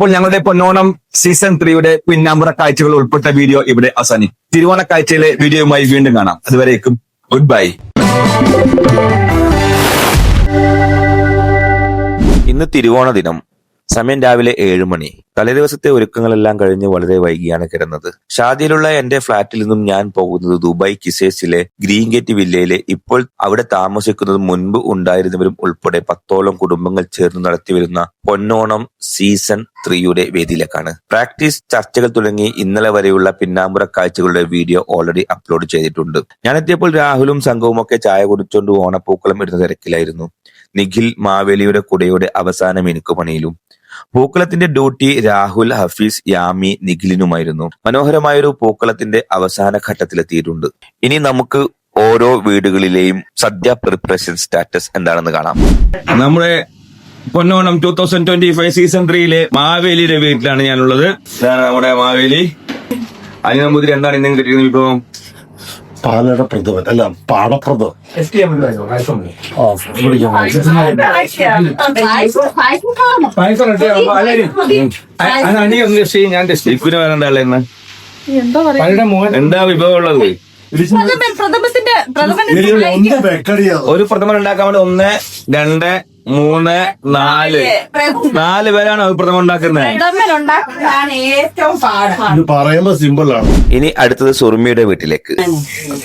അപ്പോൾ ഞങ്ങളുടെ പൊന്നോണം സീസൺ ത്രീയുടെ പിന്നാമ്പുറ കാഴ്ചകൾ ഉൾപ്പെട്ട വീഡിയോ ഇവിടെ അവസാനിക്കും തിരുവോണ കാഴ്ചയിലെ വീഡിയോയുമായി വീണ്ടും കാണാം. അതുവരേക്കും ഗുഡ് ബൈ ഇന്ന് തിരുവോണ ദിനം. സമയം രാവിലെ ഏഴ് മണി. തലേദിവസത്തെ ഒരുക്കങ്ങളെല്ലാം കഴിഞ്ഞ് വളരെ വൈകിയാണ് കിടന്നത്. ഷാദിയിലുള്ള എന്റെ ഫ്ളാറ്റിൽ നിന്നും ഞാൻ പോകുന്നത് ദുബായ് കിസേസിലെ ഗ്രീൻ ഗേറ്റ് വില്ലയിലെ ഇപ്പോൾ അവിടെ താമസിക്കുന്നത് മുൻപ് ഉണ്ടായിരുന്നവരും ഉൾപ്പെടെ പത്തോളം കുടുംബങ്ങൾ ചേർന്ന് നടത്തിവരുന്ന പൊന്നോണം സീസൺ ത്രീയുടെ വേദിയിലേക്കാണ്. പ്രാക്ടീസ് ചർച്ചകൾ തുടങ്ങി ഇന്നലെ വരെയുള്ള പിന്നാമ്പുറ കാഴ്ചകളുടെ വീഡിയോ ഓൾറെഡി അപ്ലോഡ് ചെയ്തിട്ടുണ്ട്. ഞാൻ എത്തിയപ്പോൾ രാഹുലും സംഘവും ഒക്കെ ചായ കുടിച്ചുകൊണ്ട് ഓണപ്പൂക്കളം ഇടുന്ന തിരക്കിലായിരുന്നു. നിഖിൽ മാവേലിയുടെ കുടയുടെ അവസാന മിനുക്കുപണിയിലും പൂക്കളത്തിന്റെ ഡ്യൂട്ടി രാഹുൽ ഹഫീസ് യാമി നിഖിലിനുമായിരുന്നു. മനോഹരമായൊരു പൂക്കളത്തിന്റെ അവസാന ഘട്ടത്തിലെത്തിയിട്ടുണ്ട്. ഇനി നമുക്ക് ഓരോ വീടുകളിലെയും സദ്യ പ്രിപ്പറേഷൻ സ്റ്റാറ്റസ് എന്താണെന്ന് കാണാം. നമ്മുടെ Ponnonam two thousand twenty five season ത്രീയിലെ മാവേലിയുടെ വീട്ടിലാണ് ഞാനുള്ളത്. ഇതാണ് നമ്മുടെ മാവേലി. അതിന് നമ്പൂതിരി എന്താണ് ഇന്നും കിട്ടിയിരുന്ന വിഭവം? പാലട പ്രഥമൻ അല്ല പാടപ്രഥം എന്താ വിഭവം ഉള്ളത് ഒരു പ്രഥമൻ ഉണ്ടാക്കാൻ വേണ്ടി ഒന്ന് രണ്ട് മൂന്ന് നാല്. നാല്. പേരാണ് അഭിപ്രായം ഉണ്ടാക്കുന്നത്? പറയുമ്പോ സിമ്പിൾ ആണ്. ഇനി അടുത്തത് സുറുമിയുടെ വീട്ടിലേക്ക്.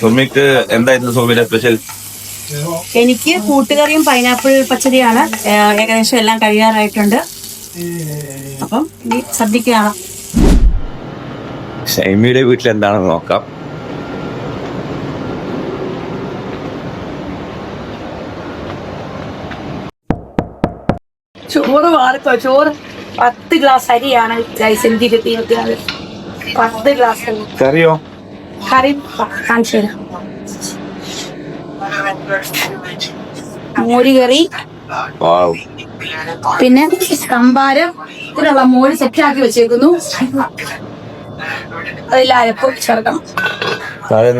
സുമിക്ക് എന്തായിരുന്നു സുമിയുടെ സ്പെഷ്യൽ എനിക്ക് കൂട്ടുകറിയും പൈനാപ്പിൾ പച്ചടിയാണ്. ഏകദേശം എല്ലാം കഴിയാറായിട്ടുണ്ട്. അപ്പം ഇനി സദ്യക്ക് കാണാം. ഷൈമിയുടെ വീട്ടിൽ എന്താണെന്ന് നോക്കാം. ചോറ് വാർക്കോ ചോറ് പത്ത് ഗ്ലാസ് അരിയാണ് ലൈസൻസ് കിട്ടിയത് പത്ത് ഗ്ലാസ് കറിയോ? കറി കാണിച്ചു തരാം. മോര് കറി. പിന്നെ സംഭാരം ഇതിനുള്ള മോര് സെറ്റാക്കി വെച്ചേക്കുന്നു. അതിൽ അരപ്പ് ചേർക്കണം. താഴെ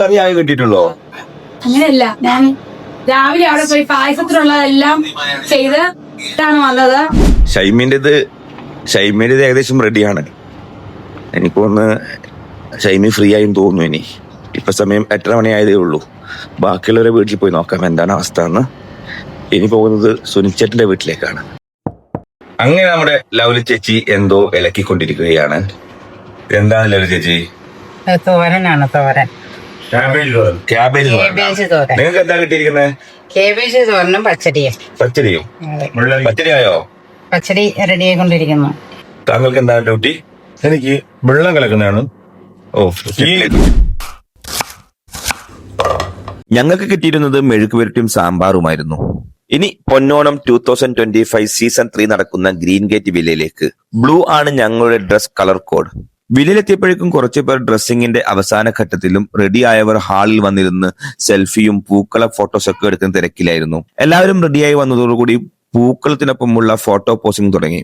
കറി ആയി കിട്ടിയിട്ടുള്ളോ? അങ്ങനെയല്ല. ഞാൻ രാവിലെ അവിടെ പോയി പായസത്തിനുള്ളതെല്ലാം ചെയ്ത് ഇട്ടാണ് വന്നത്. ഷൈമിന്റെത് ഷൈമിന്റെത് ഏകദേശം റെഡിയാണ് എനിക്കൊന്ന് ഷൈമി ഫ്രീ ആയും തോന്നുന്നു ഇനി. ഇപ്പൊ സമയം എത്ര മണിയായതേ ഉള്ളൂ. ബാക്കിയുള്ളവരെ വീട്ടിൽ പോയി നോക്കാം എന്താണ് അവസ്ഥ എന്ന് ഇനി പോകുന്നത് സുനിച്ചേട്ടന്റെ വീട്ടിലേക്കാണ്. അങ്ങനെ നമ്മുടെ ലവലി ചേച്ചി എന്തോ ഇലക്കിക്കൊണ്ടിരിക്കുകയാണ് എന്താണ് ലവലി ചേച്ചി? തോരനാണ് തോരൻ. ക്യാബേജ് നിങ്ങൾക്ക് എന്താ കിട്ടിയിരിക്കുന്നത് കേബേജ് തോരനും പച്ചടിയും. പച്ചടിയും. പച്ചടിയായോ? പച്ചടി റെഡി ആയിക്കൊണ്ടിരിക്കുന്നു. താങ്കൾക്ക് എന്താണ് ഡ്യൂട്ടി എനിക്ക് വെള്ളം കലക്കുന്നതാണ്. ഓ ഞങ്ങൾക്ക് കിട്ടിയിരുന്നത് മെഴുക്ക് പുരട്ടിയും സാമ്പാറുമായിരുന്നു. ഇനി Ponnonam two thousand twenty five season three നടക്കുന്ന ഗ്രീൻ ഗേറ്റ് വില്ലയിലേക്ക്. ബ്ലൂ ആണ് ഞങ്ങളുടെ ഡ്രസ് കളർ കോഡ് വില്ലയിലെത്തിയപ്പോഴേക്കും കുറച്ചു പേർ ഡ്രസ്സിങ്ങിന്റെ അവസാന ഘട്ടത്തിലും റെഡിയായവർ ഹാളിൽ വന്നിരുന്ന് സെൽഫിയും പൂക്കള ഫോട്ടോസൊക്കെ എടുക്കുന്ന തിരക്കിലായിരുന്നു. എല്ലാവരും റെഡിയായി വന്നതോടുകൂടി പൂക്കളത്തിനൊപ്പമുള്ള ഫോട്ടോ പോസിംഗ് തുടങ്ങി.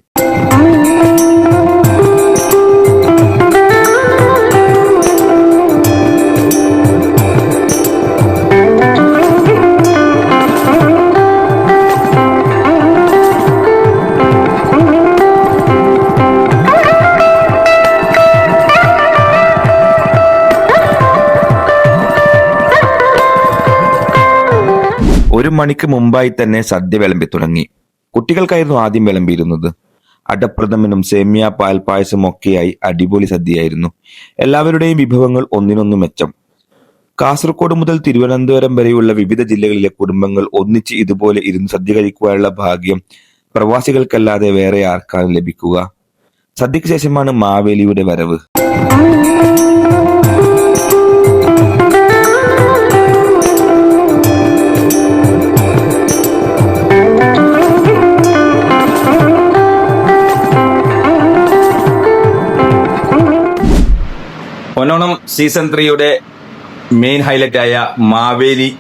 മണിക്ക് മുമ്പായി തന്നെ സദ്യ വിളമ്പി തുടങ്ങി. കുട്ടികൾക്കായിരുന്നു ആദ്യം വിളമ്പിയിരുന്നത്. അടപ്രഥമനും സേമിയ പാൽപായസം ഒക്കെയായി അടിപൊളി സദ്യയായിരുന്നു. എല്ലാവരുടെയും വിഭവങ്ങൾ ഒന്നിനൊന്നു മെച്ചം. കാസർഗോഡ് മുതൽ തിരുവനന്തപുരം വരെയുള്ള വിവിധ ജില്ലകളിലെ കുടുംബങ്ങൾ ഒന്നിച്ച് ഇതുപോലെ ഇരുന്ന് സദ്യ കഴിക്കുവാനുള്ള ഭാഗ്യം പ്രവാസികൾക്കല്ലാതെ വേറെ ആർക്കാണ് ലഭിക്കുക. സദ്യക്ക് ശേഷമാണ് മാവേലിയുടെ വരവ്. പൊന്നോണം സീസൺ ത്രീയുടെ മെയിൻ ഹൈലൈറ്റ് ആയ മാവേലി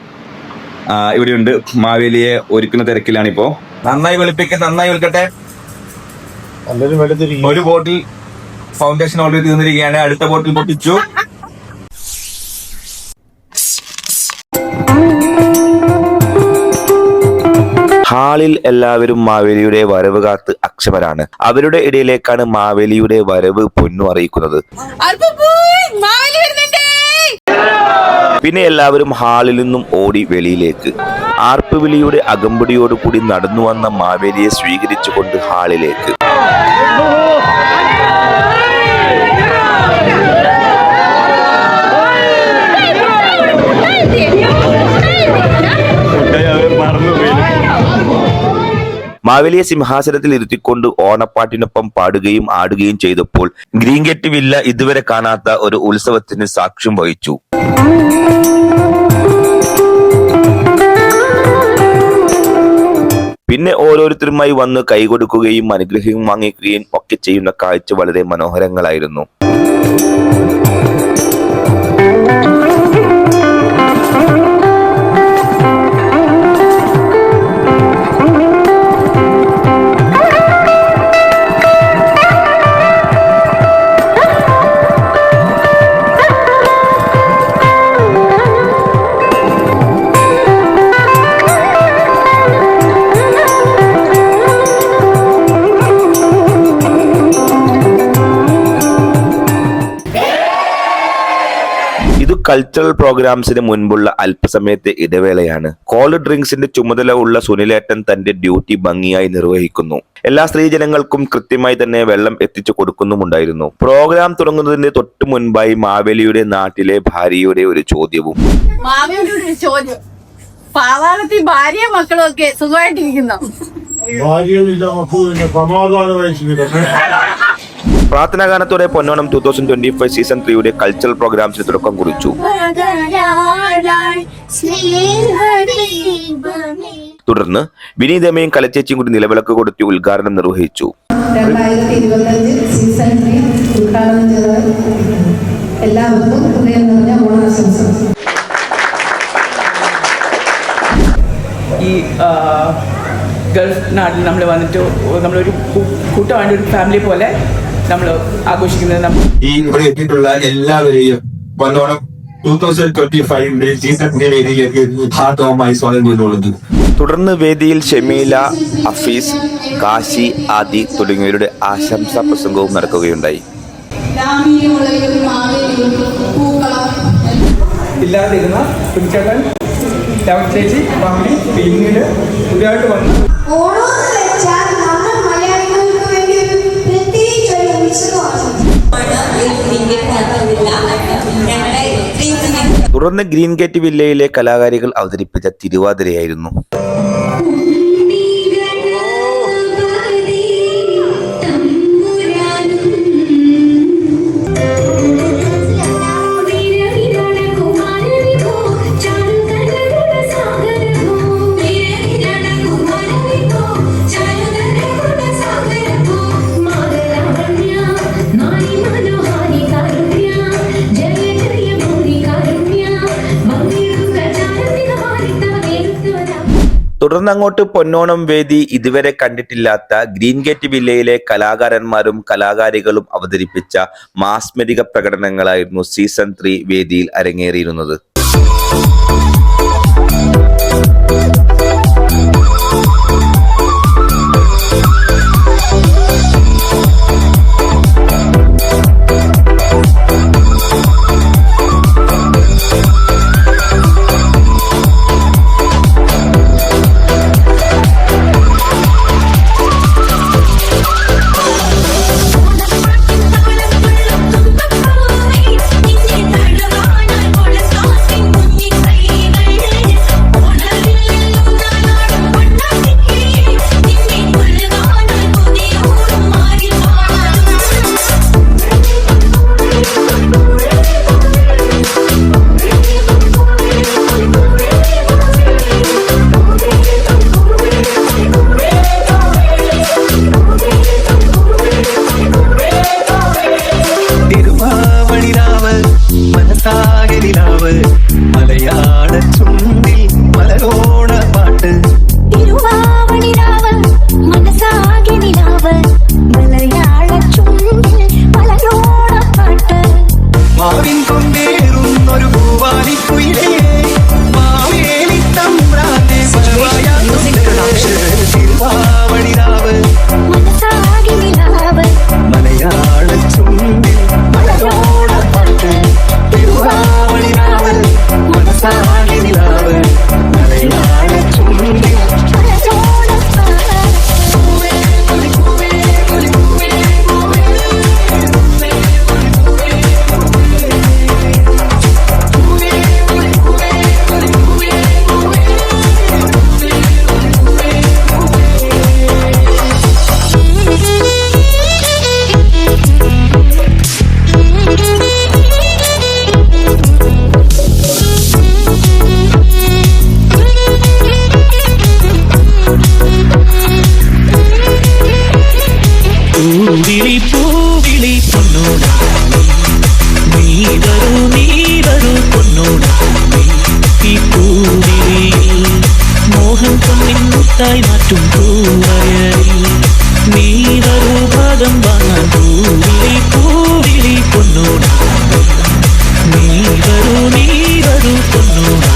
ഇവിടെയുണ്ട്. മാവേലിയെ ഒരുക്കുന്ന തിരക്കിലാണിപ്പോ. നന്നായി വെളുപ്പിക്ക നന്നായി വെളുക്കട്ടെ. വലുതിരിക്കും ഒരു ബോട്ടിൽ ഫൗണ്ടേഷൻ ഓൾറെഡി തീർന്നിരിക്കുകയാണ് അടുത്ത ബോട്ടിൽ പൊട്ടിച്ചു. ഹാളിൽ എല്ലാവരും മാവേലിയുടെ വരവ് കാത്ത് അക്ഷമരാണ്. അവരുടെ ഇടയിലേക്കാണ് മാവേലിയുടെ വരവ് പൊന്നു അറിയിക്കുന്നത്. പിന്നെ എല്ലാവരും ഹാളിൽ നിന്നും ഓടി വെളിയിലേക്ക്. ആർപ്പുവിളിയുടെ അകമ്പടിയോടുകൂടി നടന്നു വന്ന മാവേലിയെ സ്വീകരിച്ചുകൊണ്ട് ഹാളിലേക്ക്. മാവേലിയെ സിംഹാസനത്തിൽ ഇരുത്തിക്കൊണ്ട് ഓണപ്പാട്ടിനൊപ്പം പാടുകയും ആടുകയും ചെയ്തപ്പോൾ ഗ്രീൻ ഗെറ്റ് വില്ല ഇതുവരെ കാണാത്ത ഒരു ഉത്സവത്തിന് സാക്ഷ്യം വഹിച്ചു. പിന്നെ ഓരോരുത്തരുമായി വന്ന് കൈകൊടുക്കുകയും അനുഗ്രഹവും വാങ്ങിക്കുകയും ഒക്കെ ചെയ്യുന്ന കാഴ്ച വളരെ മനോഹരങ്ങളായിരുന്നു. കൾച്ചറൽ പ്രോഗ്രാംസിന് മുൻപുള്ള അല്പസമയത്തെ ഇടവേളയാണ്. കോൾഡ് ഡ്രിങ്ക്സിന്റെ ചുമതല ഉള്ള സുനിലേട്ടൻ തന്റെ ഡ്യൂട്ടി ഭംഗിയായി നിർവഹിക്കുന്നു. എല്ലാ സ്ത്രീജനങ്ങൾക്കും കൃത്യമായി തന്നെ വെള്ളം എത്തിച്ചു കൊടുക്കുന്നുമുണ്ടായിരുന്നു. പ്രോഗ്രാം തുടങ്ങുന്നതിന് തൊട്ടു മുൻപായി മാവേലിയുടെ നാട്ടിലെ ഭാര്യയുടെ ഒരു ചോദ്യവും. ചോദ്യം. പാതാളത്തിൽ ഭാര്യയും മക്കളും ഒക്കെ സുഖമായിട്ടിരിക്കുന്നു പ്രാർത്ഥനാഗാനത്തോടെ Ponnonam two thousand twenty five season ത്രീയുടെ കൾച്ചറൽ പ്രോഗ്രാംസിന് തുടക്കം കുറിച്ചു തുടർന്ന് വിനീതമ്മയും കലച്ചേച്ചിയും കൂടി നിലവിളക്ക് കൊടുത്തി ഉദ്ഘാടനം നിർവഹിച്ചു. എല്ലാവർക്കും ഹൃദയം നിറഞ്ഞ ഓണാശംസകൾ ഈ ഗൾഫ് നാട്ടിൽ നമ്മൾ വന്നിട്ട് നമ്മളൊരു കൂട്ടമായിട്ട് ഒരു ഫാമിലി പോലെ നമ്മൾ ആഘോഷിക്കുന്നത് നമ്മൾ ഈ ഇവിടെ എത്തിയിട്ടുള്ള എല്ലാവരെയും വന്നോണം. ടൂ തൗസൻഡ് ട്വന്റി ഫൈവിന്റെ സീസണിന്റെ വേദിയിലേക്ക് ഹാർദവമായി സ്വാഗതം ചെയ്തുകൊള്ളുന്നു തുടർന്ന് വേദിയിൽ ഷമീല അഫീസ് കാശി ആദി തുടങ്ങിയവരുടെ ആശംസാ പ്രസംഗവും നടക്കുകയുണ്ടായി. ഇല്ലാതിരുന്ന ചേച്ചി പിന്നീട് പുതിയതായിട്ട് വന്ന് തുടർന്ന് ഗ്രീൻ ഗേറ്റ് വില്ലയിലെ കലാകാരികൾ അവതരിപ്പിച്ച തിരുവാതിരയായിരുന്നു. തുടർന്ന് അങ്ങോട്ട് പൊന്നോണം വേദി ഇതുവരെ കണ്ടിട്ടില്ലാത്ത ഗ്രീൻ ഗേറ്റ് വില്ലയിലെ കലാകാരന്മാരും കലാകാരികളും അവതരിപ്പിച്ച മാസ്മരിക പ്രകടനങ്ങളായിരുന്നു സീസൺ ത്രീ വേദിയിൽ അരങ്ങേറിയിരുന്നത് ും.海边风。தாய் மாற்றும் பூவரையில் நீ வருபதம் வாங்கான் பூவிலி பூவிலி பொன்னோடு நீ வரு நீ வரு பொன்னோடு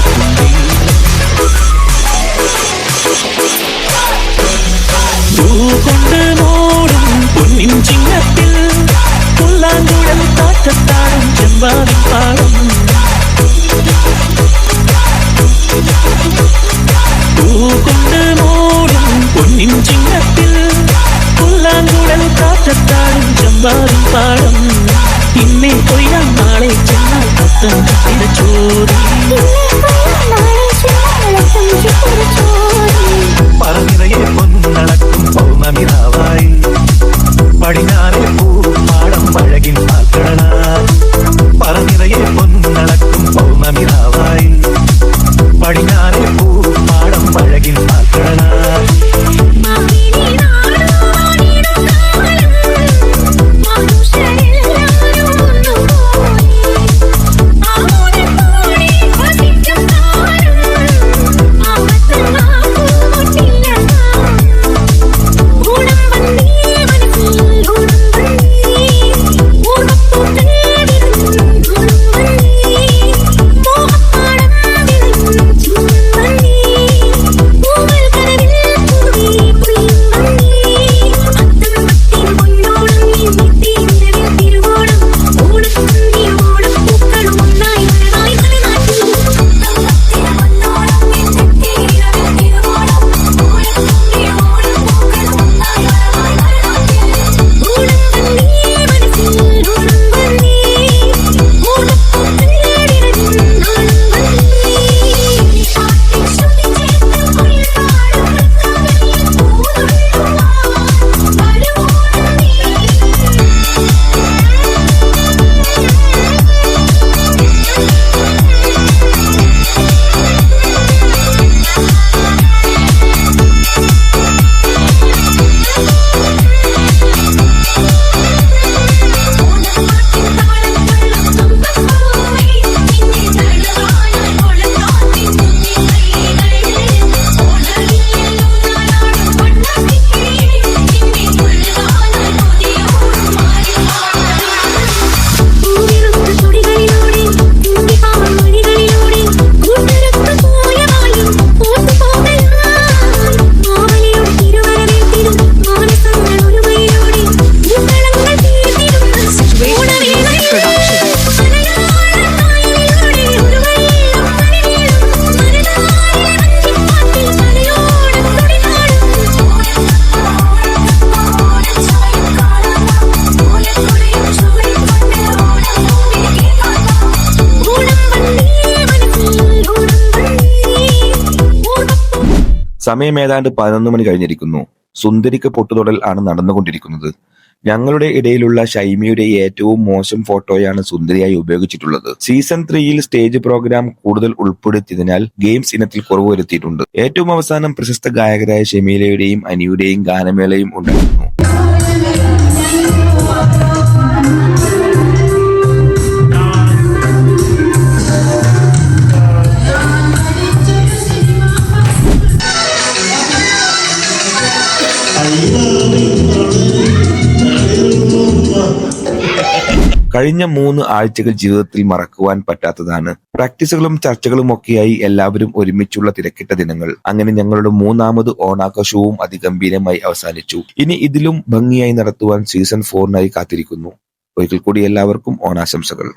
பூ கொண்டு மூடும் பொன்னின் சின்னத்தில் புல்லாங்குழல் தாட்டத்தாடும் செம்பாவி பாடும் Thank. பூ கொண்டு மூடும் பொன்னின் சின்னத்தில் புல்லாங்குடல் காற்றத்தாடும் செம்பாவி பாடம். இன்னே பொய்யா நாளை பொன் நடக்கும் பௌர்ணமி ராவாய். സമയം ഏതാണ്ട് പതിനൊന്ന് മണി കഴിഞ്ഞിരിക്കുന്നു. സുന്ദരിക്ക് പൊട്ടുതൊടൽ ആണ് നടന്നുകൊണ്ടിരിക്കുന്നത്. ഞങ്ങളുടെ ഇടയിലുള്ള ഷൈമിയുടെ ഏറ്റവും മോശം ഫോട്ടോയാണ് സുന്ദരിയായി ഉപയോഗിച്ചിട്ടുള്ളത്. സീസൺ ത്രീയിൽ സ്റ്റേജ് പ്രോഗ്രാം കൂടുതൽ ഉൾപ്പെടുത്തിയതിനാൽ ഗെയിംസ് ഇനത്തിൽ കുറവ് വരുത്തിയിട്ടുണ്ട്. ഏറ്റവും അവസാനം പ്രശസ്ത ഗായകരായ ഷെമീലയുടെയും അനിയുടെയും ഗാനമേളയും ഉണ്ടായിരുന്നു. കഴിഞ്ഞ മൂന്ന് ആഴ്ചകൾ ജീവിതത്തിൽ മറക്കുവാൻ പറ്റാത്തതാണ്. പ്രാക്ടീസുകളും ചർച്ചകളും ഒക്കെയായി എല്ലാവരും ഒരുമിച്ചുള്ള തിരക്കിട്ട ദിനങ്ങൾ. അങ്ങനെ ഞങ്ങളുടെ മൂന്നാമത് ഓണാഘോഷവും അതിഗംഭീരമായി അവസാനിച്ചു. ഇനി ഇതിലും ഭംഗിയായി നടത്തുവാൻ സീസൺ ഫോറിനായി കാത്തിരിക്കുന്നു. ഒരിക്കൽ കൂടി എല്ലാവർക്കും ഓണാശംസകൾ.